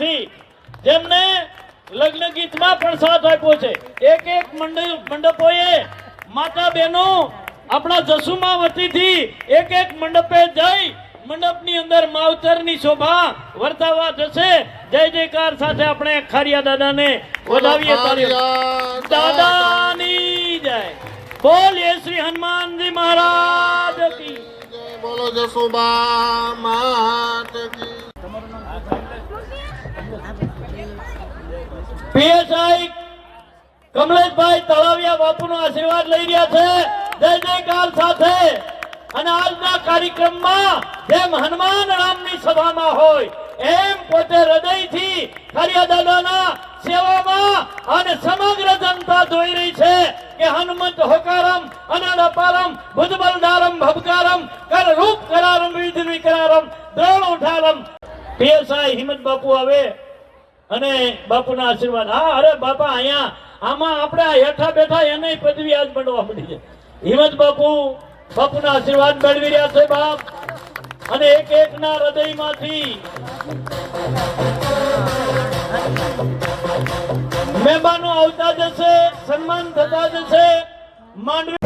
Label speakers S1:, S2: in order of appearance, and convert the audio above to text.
S1: થી જેમને લગ્ન ગીતમાં પણ સાથ આપ્યો છે. એક એક મંડપ મંડપોએ માતા બહેનો આપણા જસુમા વતીથી એક એક મંડપે જઈ મંડપની અંદર માવતરની શોભા વર્તાવા જશે. જય જયકાર સાથે આપણે ખારિયા દાદાને વધાવીએ દાદાની જય. બોલીએ શ્રી હનુમાનજી મહારાજ કી.
S2: બોલો જસુબા માત કી
S1: પીએસઆઈ કમલેશભાઈ તળાવિયા બાપુનો આશીર્વાદ લઈ રહ્યા છે. જય જયકાર સાથે. અને આજના કાર્યક્રમમાં જેમ હનુમાન રામની સભામાં હોય, એમ પોતે હૃદયથી ખરિયા દાદાના સેવામાં અને સમગ્ર જનતા જોઈ રહી છે કે હનુમંત હોકારમ અનડ અપારમ ભુજબલદારમ ભબકારમ કર રૂપ કરારમ, વિધિ વિકરારમ, દ્રોણ ઉઠારમ. પીએસઆઈ હિંમત બાપુ આવે. અને બાપુના આશીર્વાદ. હા, અરે બાપા, અહીંયા આમાં આપણે હેઠા બેઠા એને પદવી આજ મળવા મળી છે. હિંમત બાપુ, બાપુના આશીર્વાદ મેળવી રહ્યા છે બાપ. અને એક એક ના હૃદયમાંથી મહેમાનો આવતા જશે, સન્માન થતા જશે. માંડવી